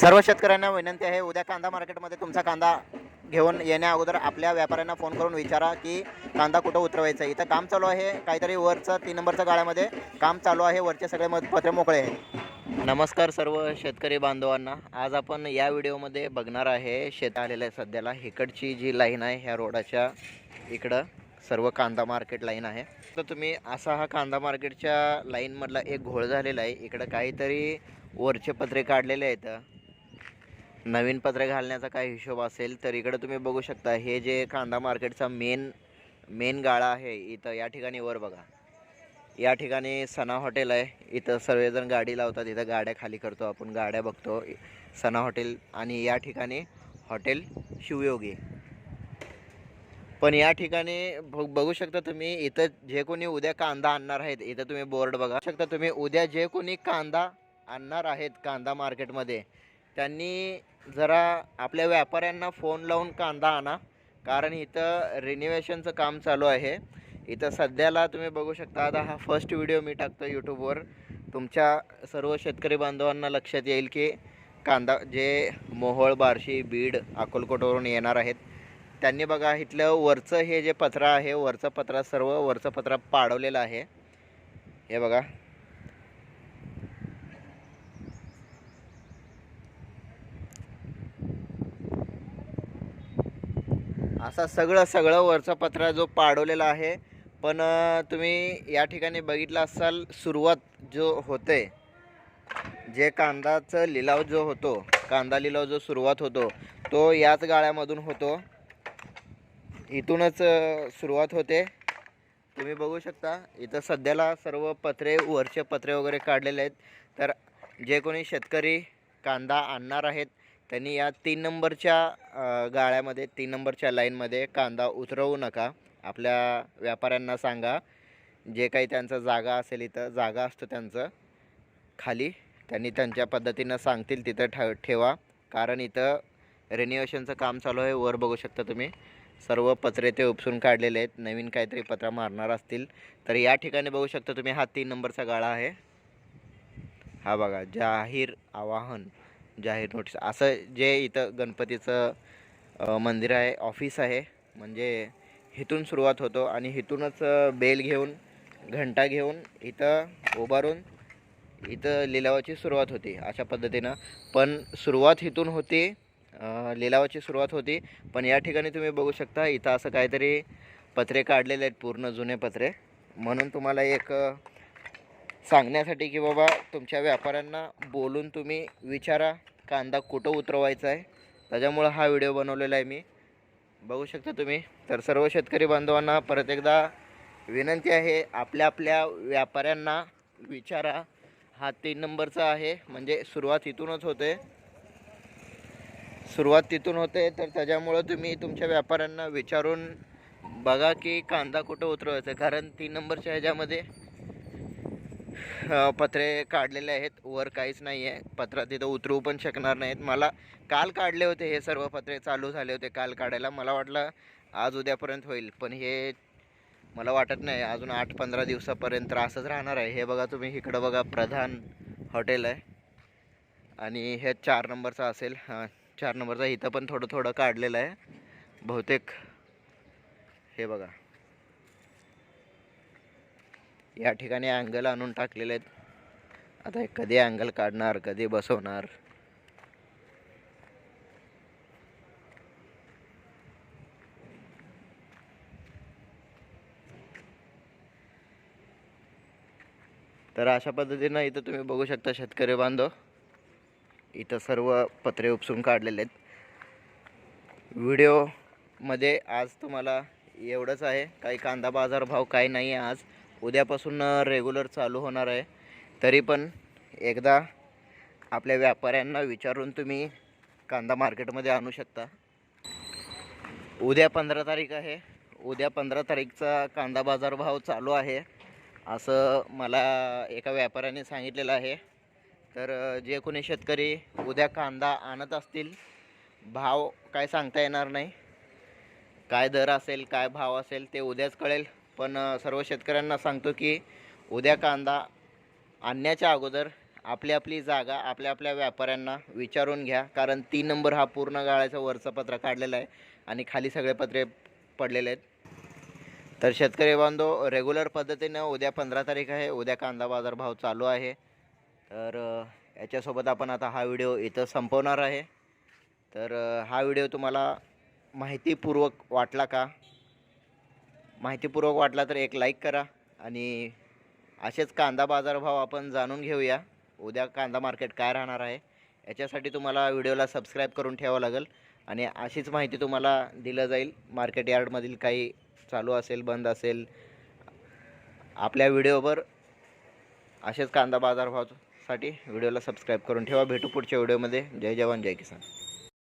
सर्व शेतकऱ्यांना विनंती आहे उद्या कांदा मार्केटमध्ये तुमचा कांदा घेऊन येण्या अगोदर आपल्या व्यापाऱ्यांना फोन करून विचारा की कांदा कुठं उतरवायचा आहे. इथं काम चालू आहे काहीतरी वरचं तीन नंबरच्या गाळ्यामध्ये काम चालू आहे वरचे सगळे मत पत्रे मोकळे आहे नमस्कार सर्व शेतकरी बांधवांना. आज आपण या व्हिडिओमध्ये बघणार आहे शेत आलेलं आहे सध्याला. इकडची जी लाईन आहे ह्या रोडाच्या इकडं सर्व कांदा मार्केट लाईन आहे. तर तुम्ही असा हा कांदा मार्केटच्या लाईनमधला एक घोळ झालेला आहे. इकडं काहीतरी वरचे पत्रे काढलेले आहेत. नवीन पत्रे घालण्याचा काय हिशोब असेल तर इकडं तुम्ही बघू शकता हे जे कांदा मार्केटचा मेन मेन गाळा आहे इथं या ठिकाणी वर बघा. या ठिकाणी सना हॉटेल आहे इथं सर्वजण गाडी लावतात इथं गाड्या खाली करतो आपण गाड्या बघतो सना हॉटेल आणि या ठिकाणी हॉटेल शिवयोगी. पण या ठिकाणी बघू शकता तुम्ही इथं जे कोणी उद्या कांदा आणणार आहेत इथं तुम्ही बोर्ड बघा शकता तुम्ही उद्या जे कोणी कांदा आणणार आहेत कांदा मार्केटमध्ये त्यांनी जरा आपल्या व्यापाऱ्यांना फोन लावून कांदा आणा. कारण इथं रिन्युवेशनचं काम चालू आहे. इथं सध्याला तुम्ही बघू शकता आता हा फर्स्ट व्हिडिओ मी टाकतो यूट्यूबवर तुमच्या सर्व शेतकरी बांधवांना लक्षात येईल की कांदा जे मोहोळ बार्शी बीड अकोलकोटवरून येणार आहेत त्यांनी बघा इथलं वरचं हे जे पत्रा आहे वरचं पत्रा सर्व वरचं पत्रा पाडवलेलं आहे. हे बघा. असा सगळं सगळं वरचा पत्रा जो पाडवलेला आहे. पण तुम्ही या ठिकाणी बघितला असाल सुरुवात जो होते जे कांदाचं लिलाव जो होतो कांदा लिलाव जो सुरुवात होतो तो याच गाळ्यामधून होतो. इथूनच सुरुवात होते. तुम्ही बघू शकता इथं सध्याला सर्व पत्रे वरचे पत्रे वगैरे काढलेले आहेत. तर जे कोणी शेतकरी कांदा आणणार आहेत त्यांनी या तीन नंबरच्या गाळ्यामध्ये तीन नंबरच्या लाईनमध्ये कांदा उतरवू नका. आपल्या व्यापाऱ्यांना सांगा. जे काही त्यांचं जागा असेल इथं जागा असतो त्यांचं. खाली त्यांनी त्यांच्या पद्धतीनं सांगतील तिथं ठ ठेवा. कारण इथं रेन्युएशनचं काम चालू आहे वर बघू शकता तुम्ही. सर्व पत्रे ते उपसून काढलेले आहेत. नवीन काहीतरी पत्रा मारणार असतील. तर या ठिकाणी बघू शकता तुम्ही हा तीन नंबरचा गाळा आहे. हा बघा जाहीर आवाहन. जाहीर नोटीस असं जे इथं गणपतीचं मंदिर आहे ऑफिस आहे म्हणजे इथून सुरुवात होतो आणि इथूनच बेल घेऊन घंटा घेऊन इथं उभारून इथं लिलावाची सुरुवात होती अशा पद्धतीनं. पण सुरुवात इथून होती लिलावाची सुरुवात होती. पण या ठिकाणी तुम्ही बघू शकता इथं असं काहीतरी पत्रे काढलेले आहेत पूर्ण जुने पत्रे. म्हणून तुम्हाला एक सांगण्यासाठी की बाबा तुमच्या व्यापाऱ्यांना बोलून तुम्ही विचारा कांदा कुठं उतरवायचा आहे. त्याच्यामुळं हा व्हिडिओ बनवलेला आहे मी. बघू शकता तुम्ही. तर सर्व शेतकरी बांधवांना परत एकदा विनंती आहे आपल्या आपल्या व्यापाऱ्यांना विचारा. हा तीन नंबरचा आहे म्हणजे सुरुवात इथूनच होते. सुरुवात तिथून होते तर त्याच्यामुळं तुम्ही तुमच्या व्यापाऱ्यांना विचारून बघा की कांदा कुठं उतरवायचा आहे. कारण तीन नंबरच्या ह्याच्यामध्ये पत्रे काढलेले आहेत. वर काहीच नाही आहे पत्रा तिथं उतरू पण शकणार नाहीत. मला काल काढले होते हे सर्व पत्रे. चालू झाले होते काल काढायला. मला वाटलं आज उद्यापर्यंत होईल. पण हे मला वाटत नाही. अजून आठ पंधरा दिवसापर्यंत असंच राहणार आहे. हे बघा तुम्ही. इकडं बघा प्रधान हॉटेल आहे. आणि हे चार नंबरचं असेल. हां चार नंबरचा इथं पण थोडं थोडं काढलेलं आहे. बहुतेक हे बघा. या ठिकाणी अँगल आणून टाकलेले आहेत. आता हे कधी अँगल काढणार कधी बसवणार? तर अशा पद्धतीनं इथं तुम्ही बघू शकता शेतकरी बांधव. इथं सर्व पत्रे उपसून काढलेले आहेत. व्हिडिओमध्ये आज तुम्हाला एवढंच आहे. काही कांदा बाजार भाव काही नाही आहे आज. उद्यापासून रेग्युलर चालू होणार आहे. तरी पण एकदा आपल्या व्यापाऱ्यांना विचारून तुम्ही कांदा मार्केटमध्ये आणू शकता. उद्या पंधरा तारीख आहे. उद्या पंधरा तारीखचा कांदा बाजार भाव चालू आहे. असं मला एका व्यापाऱ्याने सांगितलेलं आहे. तर जे कोणी शेतकरी उद्या कांदा आणत असतील भाव काय सांगता येणार नाही. काय दर असेल काय भाव असेल ते उद्याच कळेल. पण सर्व शेतकऱ्यांना सांगतो की उद्या कांदा आणण्याच्या अगोदर आपली आपली जागा आपल्या आपल्या व्यापाऱ्यांना विचारून घ्या. कारण तीन नंबर हा पूर्ण गाळाचा वरचा पत्रा काढलेला आहे आणि खाली सगळे पत्रे पडलेले आहेत. तर शेतकरी बांधव रेग्युलर पद्धतीनं उद्या पंधरा तारीख आहे. उद्या कांदा बाजार भाव चालू आहे. तर याच्यासोबत आपण आता हा व्हिडिओ इथं संपवणार आहे. तर हा व्हिडिओ तुम्हाला माहितीपूर्वक वाटला का? माहितीपूर्वक वाटला तर एक लाईक करा आणि असेच कांदा बाजारभाव आपण जाणून घेऊया. उद्या कांदा मार्केट काय राहणार आहे याच्यासाठी तुम्हाला व्हिडिओला सबस्क्राईब करून ठेवावं लागेल आणि अशीच माहिती तुम्हाला दिलं जाईल. मार्केट यार्डमधील काही चालू असेल बंद असेल आपल्या व्हिडिओवर असेच कांदा बाजारभावासाठी व्हिडिओला सबस्क्राईब करून ठेवा. भेटू पुढच्या व्हिडिओमध्ये जय जवान जय किसान.